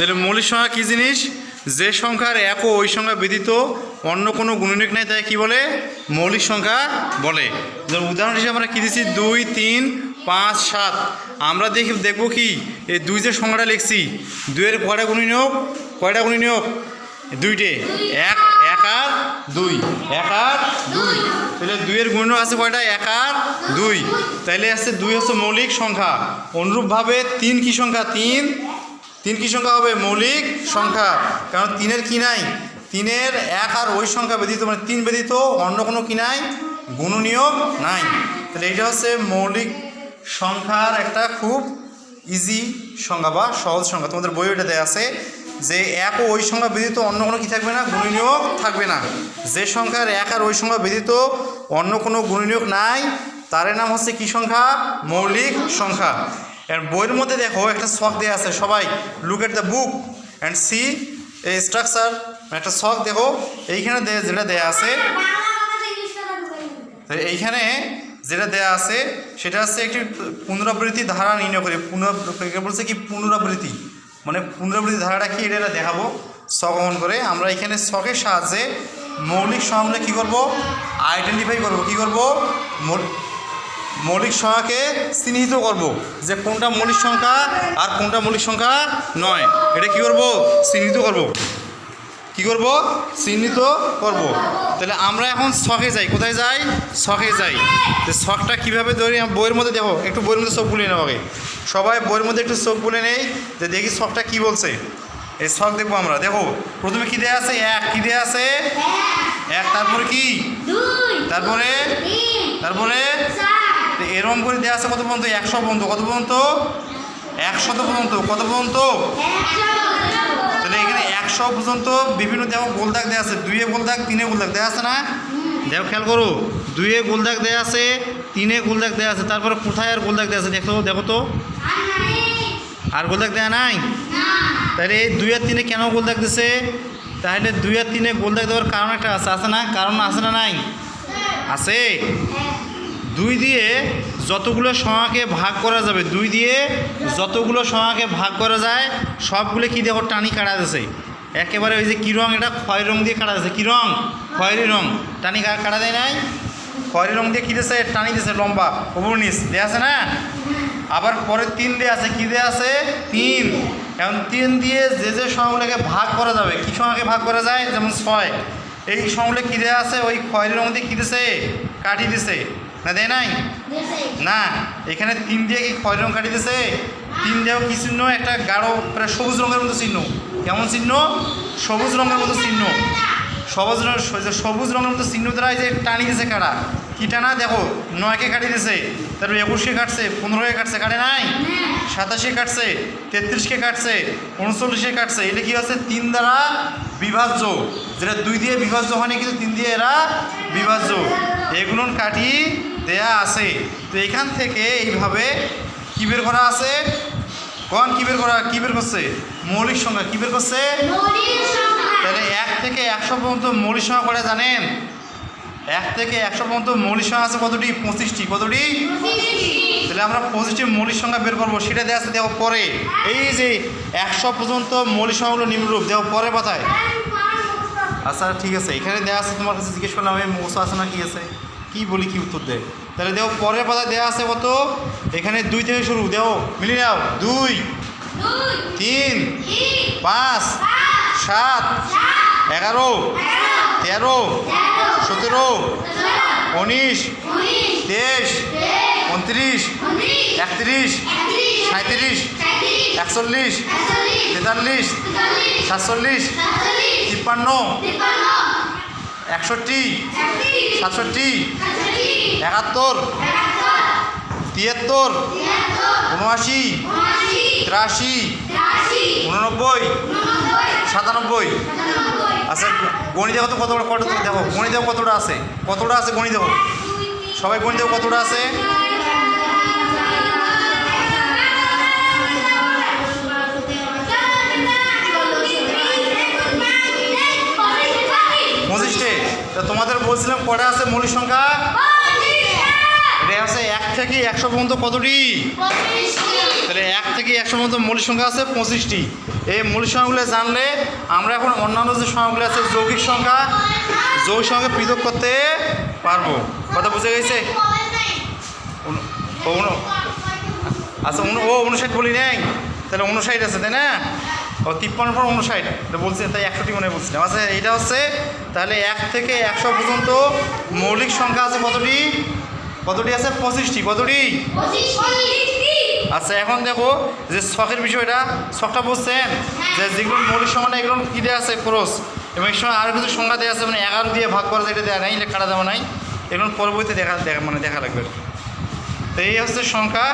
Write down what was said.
তাহলে মৌলিক সংখ্যা কী জিনিস? যে সংখ্যার এক ওই সংখ্যা ব্যতীত অন্য কোনো গুণনীয়ক নেই, তাই কী বলে? মৌলিক সংখ্যা বলে। উদাহরণ হিসেবে আমরা কী দিচ্ছি দুই, তিন, পাঁচ, সাত। আমরা দেখি, দেখব কি? এই দুই যে সংখ্যাটা লিখছি, দুইয়ের কয়টা গুণনীয়ক? কয়টা গুণনীয়ক? দুইটে। এক এক আর দুই। এক আর দুই। তাহলে দুইয়ের গুণ আছে কয়টা? এক আর দুই। তাইলে আছে দুই হচ্ছে মৌলিক সংখ্যা। অনুরূপভাবে তিন কি সংখ্যা? তিন। তিন কি সংখ্যা হবে? মৌলিক সংখ্যা। কারণ তিনের কি নাই? তিনের এক আর ওই সংখ্যা ব্যতীত মানে তিন ব্যতীত অন্য কোনো কি নাই? গুণনীয়ক নাই। তাহলে এটা হচ্ছে মৌলিক সংখ্যার একটা খুব ইজি সংখ্যা বা সহজ সংখ্যা। তোমাদের বই ওটা দেওয়া আছে যে এক ও ওই সংখ্যা ব্যতীত অন্য কোনো কি থাকবে না? গুণনীয়ক থাকবে না। যে সংখ্যার এক আর ওই সংখ্যা ব্যতীত অন্য কোনো গুণনীয়ক নাই, তার নাম হচ্ছে কি সংখ্যা? মৌলিক সংখ্যা। এর বইয়ের মধ্যে দেখো, একটা শখ দেওয়া আছে, সবাই look at the book and see a structure একটা শখ দেখো, এইখানে যেটা দেয়া আছে এইখানে যেটা দেয়া আছে, সেটা হচ্ছে একটি পুনরাবৃত্তি ধারা নির্ণয় করে পুনরাবৃত্তি বলছে কি পুনরাবৃত্তি মানে পুনরাবৃত্তি ধারাটা কি, এটা দেখাবো অঙ্কন করে। আমরা এখানে শখের সাহায্যে মৌলিক সংখ্যা কী করব? আইডেন্টিফাই করব, কি করব? মৌলিক সংখ্যাকে চিহ্নিত করব। যে কোনটা মৌলিক সংখ্যা আর কোনটা মৌলিক সংখ্যা নয় এটা কি করব? চিহ্নিত করব। কি করব? চিহ্নিত করব। তাহলে আমরা এখন শখে যাই। কোথায় যাই? শখে যাই। তো শখটা কীভাবে ধরি? বইয়ের মধ্যে দেখো একটু বইয়ের মধ্যে চোখ বুলিয়ে নেব আগে। সবাই বইয়ের মধ্যে একটু চোখ বুলে নেই যে দেখি শখটা কি বলছে। এই শখ দেখব আমরা। দেখো প্রথমে কী দেয়া আছে? এক। কি দেয়া আছে? এক। তারপরে কি? তারপরে? তারপরে? তো এরকম করে দেওয়া আছে কত পর্যন্ত? একশো পর্যন্ত। কত পর্যন্ত? একশত পর্যন্ত। কত পর্যন্ত? তাহলে এখানে একশো পর্যন্ত বিভিন্ন দেখো গোলদাগ দেওয়া আছে। দুইয়ে গোলদাগ, তিনে গোলদাগ দেওয়া আছে না? দেখো, খেয়াল করো। দুইয়ে গোলদাগ দেওয়া আছে, তিনে গোলদাগ দেওয়া আছে। তারপরে কোথায় আর গোলদাগ দেওয়া আছে? দেখো দেখো তো। আর গোলদাগ দেওয়া নাই? তাহলে এই দুই আর তিনে কেন গোলদাগ দিছে? তাহলে দুই আর তিনে গোলদাগ দেওয়ার কারণ একটা আছে। আছে না? কারণ আছে না নাই? আছে? দুই দিয়ে যতগুলো সংখ্যাকে ভাগ করা যাবে, দুই দিয়ে যতগুলো সংখ্যাকে ভাগ করা যায়, সবগুলো কি দেখো টানি কাটা দিছে একেবারে ওই যে কী রং, এটা খয়েরি রং দিয়ে কাটা দিছে কী রং? খয়েরি রং। টানি কাটা দেয় নাই? খয়েরি রং দিয়ে কী দিছে? টানি দিছে লম্বা, উপর নিচ। দেয়া আছে না? আবার পরে তিন দিয়ে আছে। কী দিয়ে আছে? তিন। এখন তিন দিয়ে যে যে সংখ্যাগুলোকে ভাগ করা যাবে, কী সংখ্যাকে ভাগ করা যায়? যেমন ছয়। এই সংখ্যাগুলো কী দেওয়া আছে? ওই খয়েরি রং দিয়ে কী দিছে? কাটি দিছে। না দেয় নাই? না এখানে তিন দিয়ে কি খয়েরি রং কাটি দিছে তিন দিয়েও কি চিহ্ন? একটা গাঢ় প্রায় সবুজ রঙের মতো চিহ্ন। কেমন চিহ্ন? সবুজ রঙের মতো চিহ্ন। সবুজ রঙ সবুজ রঙের মতো চিহ্ন দ্বারা এই যে টানি দিছে কাটা কি টানা? দেখো নয়কে কাটি দিছে তারপর একুশকে কাটছে পনেরোকে কাটছে কাটে নাই? সাতাশে কাটছে তেত্রিশকে কাটছে উনচল্লিশে কাটছে। এটা কি হচ্ছে? তিন দ্বারা বিভাজ্য। যেটা দুই দিয়ে বিভাজ্য হয়নি কিন্তু তিন দিয়ে এরা বিভাজ্য। এগুলো কাটি দেয়া আছে। তো এখান থেকে এইভাবে কী বের করা আছে? কন কী বের করা কী বের করছে? মৌলিক সংখ্যা কী বের করছে? তাহলে এক থেকে একশো পর্যন্ত মৌলিক সংখ্যা করে জানেন? এক থেকে একশো পর্যন্ত মৌলিক সংখ্যা আছে কতটি? পঁচিশটি। কতটি? তাহলে আমরা পঁচিশটি মৌলিক সংখ্যা বের করব। সেটা দেওয়া আছে দেখো পরে। এই যে একশো পর্যন্ত মৌলিক সংখ্যাগুলো নিম্নরূপ দেখো পরে পাতায় আচ্ছা ঠিক আছে। এখানে দেওয়া আছে তোমার কাছে জিজ্ঞেস করলাম আমি মৌসা আছে না কি আছে? কি বলি কি উত্তর দেয় তাহলে দেখো পরের পাতায় দেওয়া আছে কত? এখানে দুই থেকে শুরু দেখো মিলিয়ে নাও। দুই তিন পাঁচ সাত এগারো তেরো, সতেরো, উনিশ, তেইশ, উনত্রিশ, একত্রিশ সাঁত্রিশ একচল্লিশ, তেতাল্লিশ, সাতচল্লিশ, তিপ্পান্ন, একষট্টি, সাতষট্টি, একাত্তর, তিয়াত্তর উনআশি তিরাশি উননব্বই সাতানব্বই আচ্ছা গণিত দেখো তো কতটা কত দেখো গণিত কতটা আছে? কতটা আছে গণিত সবাই গণিত কতটা আছে? পঁচিশটে। তা তোমাদের বলছিলাম কটা আছে মৌলিক সংখ্যা? এটা আছে এক থেকে একশো পর্যন্ত কতটি? তাহলে এক থেকে একশো মতো মৌলিক সংখ্যা আছে পঁচিশটি। এই মৌলিক সংখ্যাগুলো জানলে আমরা এখন অন্যান্য যে সংখ্যাগুলো আছে, যৌগিক সংখ্যা যৌগিক সংখ্যা পৃথক করতে পারব। কথা বুঝে গেছে? আচ্ছা ও উনষাট বলি নাই? তাহলে উনষাট আছে, তাই না? ও তিপ্পান্ন পর উনষাট, এটা বলছি, তাই একশোটি মনে বলছিলাম। আচ্ছা এটা হচ্ছে, তাহলে এক থেকে একশো পর্যন্ত মৌলিক সংখ্যা আছে কতটি? কতটি আছে পঁচিশটি কতটি আচ্ছা এখন দেখো যে শখের বিষয়টা শখটা বুঝছেন? যে যেগুলো মৌলিক সংখ্যা এগুলো কী দেওয়া আছে? খরচ এবং এই সময় আরও কিছু সংখ্যা দেওয়া আছে মানে এগারো দিয়ে ভাগ করা যায় এটা দেওয়া নাই লেখাটা দেওয়া নাই। এগুলো পরবর্তীতে দেখা দেখা মানে দেখা লাগবে। তো এই হচ্ছে সংখ্যা